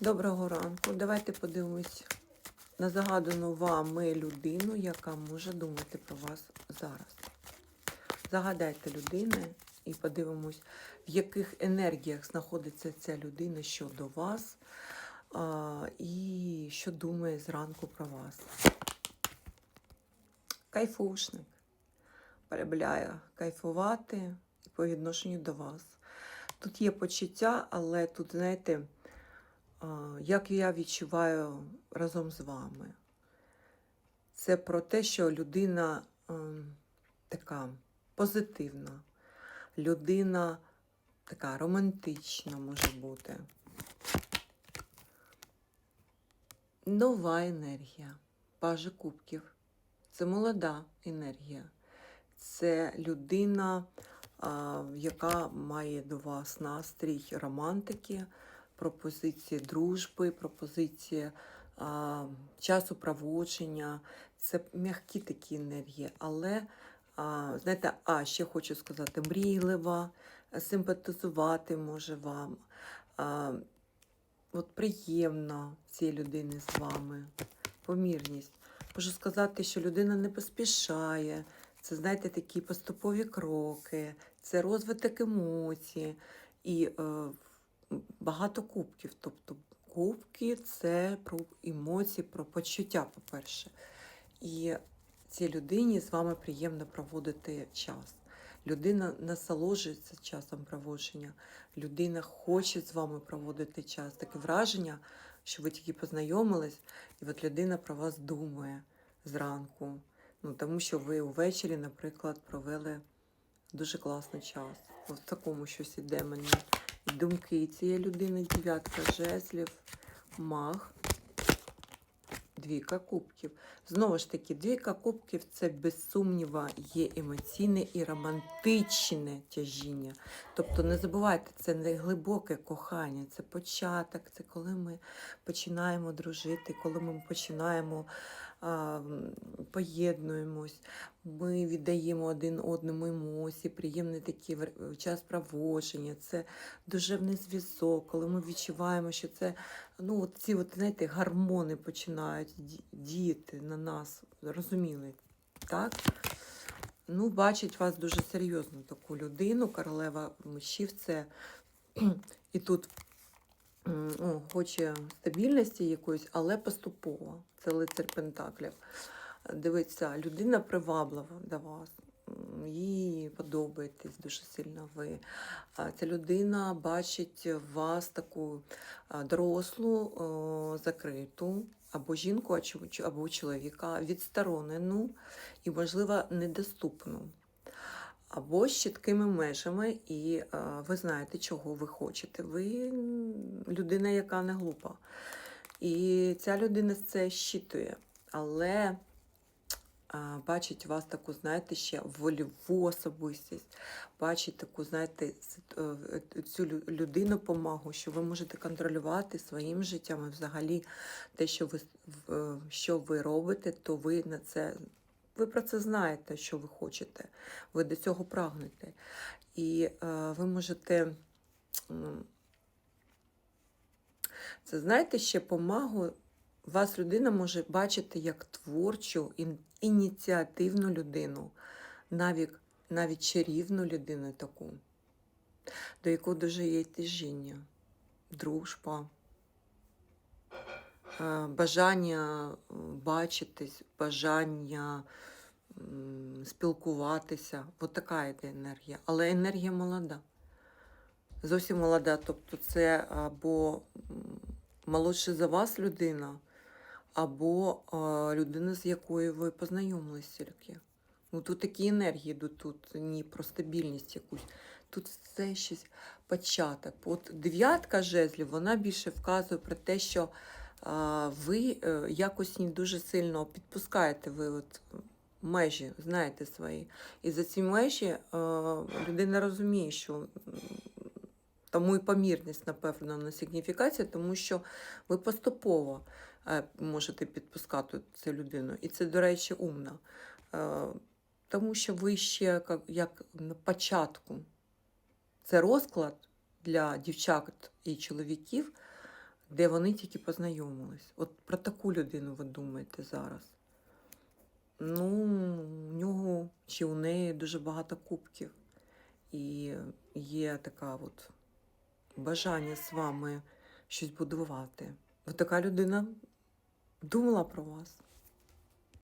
Доброго ранку. Давайте подивимось на загадану вами людину, яка може думати про вас зараз. Загадайте людини і подивимось, в яких енергіях знаходиться ця людина щодо вас а, і що думає зранку про вас. Кайфушник. Полюбляє кайфувати по відношенню до вас. Тут є почуття, але тут, знаєте, як я відчуваю разом з вами. Це про те, що людина така позитивна, людина така романтична може бути. Нова енергія, пажа кубків. Це молода енергія. Це людина, яка має до вас настрій романтики, пропозиції дружби, пропозиції а, часу проводження. Це м'які такі енергії, але а, знаєте, а ще хочу сказати, мрійлива, симпатизувати може вам. А, от приємно цій людини з вами, помірність. Можу сказати, що людина не поспішає. Це, знаєте, такі поступові кроки, це розвиток емоцій і е, багато кубків. Тобто кубки це про емоції, про почуття, по-перше. І цій людині з вами приємно проводити час. Людина насолоджується часом проводження, людина хоче з вами проводити час. Таке враження, що ви тільки познайомились, і от людина про вас думає зранку. Ну, тому що ви увечері, наприклад, провели дуже класний час. От в такому щось іде мені. Думки цієї людини, дев'ятка жезлів, маг, двійка кубків. Знову ж таки, двійка кубків це без сумніва є емоційне і романтичне тяжіння. Тобто не забувайте, це не глибоке кохання, це початок, це коли ми починаємо дружити, коли ми починаємо поєднуємось, ми віддаємо один одному емоції, приємний такий час проводження, це душевний зв'язок, коли ми відчуваємо, що це ну, от ці от, знаєте, гормони починають діяти на нас, розуміли, так? Ну, бачить вас дуже серйозну таку людину, королева мечів, це і тут о, хоче стабільності якоїсь, але поступово. Це лицар Пентаклів. Дивіться, людина приваблива до вас. Їй подобаєтесь дуже сильно ви. Ця людина бачить в вас таку дорослу, закриту, або жінку, або чоловіка, відсторонену і, можливо, недоступну. Або з чіткими межами, і е, ви знаєте, чого ви хочете. Ви людина, яка не глупа. І ця людина це щитує, але а, бачить вас таку, знаєте, ще вольову особистість, бачить таку, знаєте, е, цю людину помагу, що ви можете контролювати своїм життям і взагалі те, що ви, е, що ви робите, то ви на це. Ви про це знаєте, що ви хочете, ви до цього прагнете. І е, ви можете це знаєте, ще помагу. Вас людина може бачити як творчу, ініціативну людину, навіть, навіть чарівну людину таку, до якої дуже є тяжіння, дружба, бажання е, бачитись, бажання спілкуватися. От така йде енергія. Але енергія молода. Зовсім молода. Тобто це або м, молодша за вас людина, або людина, з якою ви познайомились тільки. Ну, тут такі енергії йдуть, тут ні про стабільність якусь. Тут все щось початок. От дев'ятка жезлів, вона більше вказує про те, що ви е, якось дуже сильно підпускаєте ви от межі, знаєте свої. І за ці межі е, людина розуміє, що тому і помірність, напевно, на сигніфікація, тому що ви поступово е, можете підпускати цю людину. І це, до речі, умно. Тому що ви ще як на початку. Це розклад для дівчат і чоловіків. Де вони тільки познайомились. От про таку людину ви думаєте зараз. Ну, у нього чи у неї дуже багато кубків. І є така от бажання з вами щось будувати. От така людина думала про вас.